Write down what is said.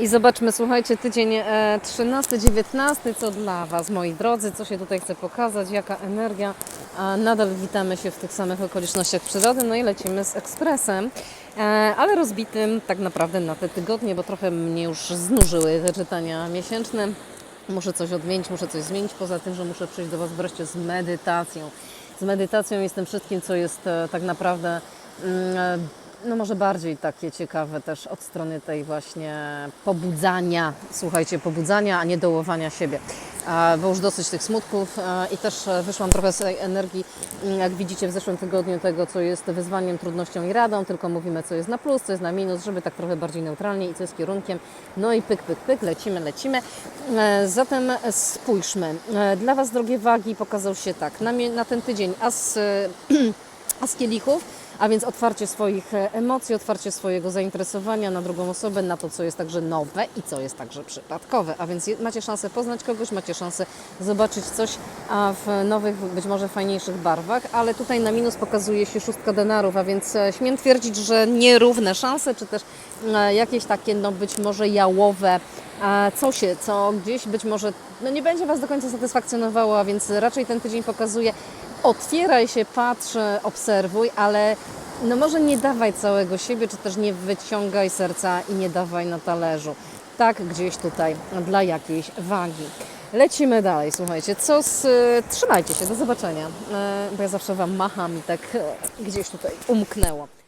I zobaczmy, słuchajcie, tydzień e, 13-19, co dla Was, moi drodzy, co się tutaj chce pokazać, jaka energia. A nadal witamy się w tych samych okolicznościach przyrody, no i lecimy z ekspresem, e, ale rozbitym tak naprawdę na te tygodnie, bo trochę mnie już znużyły te czytania miesięczne. Muszę coś odmienić, muszę coś zmienić, poza tym, że muszę przyjść do Was wreszcie z medytacją. Z medytacją tym wszystkim, co jest e, tak naprawdę mm, e, no może bardziej takie ciekawe też od strony tej właśnie pobudzania, słuchajcie, pobudzania, a nie dołowania siebie. Bo już dosyć tych smutków e, i też e, wyszłam trochę z tej energii, mm, jak widzicie w zeszłym tygodniu, tego co jest wyzwaniem, trudnością i radą, tylko mówimy co jest na plus, co jest na minus, żeby tak trochę bardziej neutralnie i co jest kierunkiem. No i pyk, pyk, pyk, lecimy, lecimy. E, Zatem spójrzmy. Dla Was, drogie wagi, pokazał się tak, na, na ten tydzień as, as kielichów, a więc otwarcie swoich e, emocji, otwarcie swojego zainteresowania na drugą osobę, na to, co jest także nowe i co jest także przypadkowe. A więc macie szansę poznać kogoś, macie szansę zobaczyć coś w nowych, być może fajniejszych barwach, ale tutaj na minus pokazuje się szóstka denarów, a więc e, śmiem twierdzić, że nierówne szanse, czy też e, jakieś takie, no być może jałowe e, coś, co gdzieś być może no nie będzie Was do końca satysfakcjonowało, a więc raczej ten tydzień pokazuje otwieraj się, patrz, e, obserwuj, ale no może nie dawaj całego siebie, czy też nie wyciągaj serca i nie dawaj na talerzu. Tak gdzieś tutaj dla jakiejś wagi. Lecimy dalej, słuchajcie, co z... Trzymajcie się, do zobaczenia, E, bo ja zawsze Wam macham i tak e, gdzieś tutaj umknęło.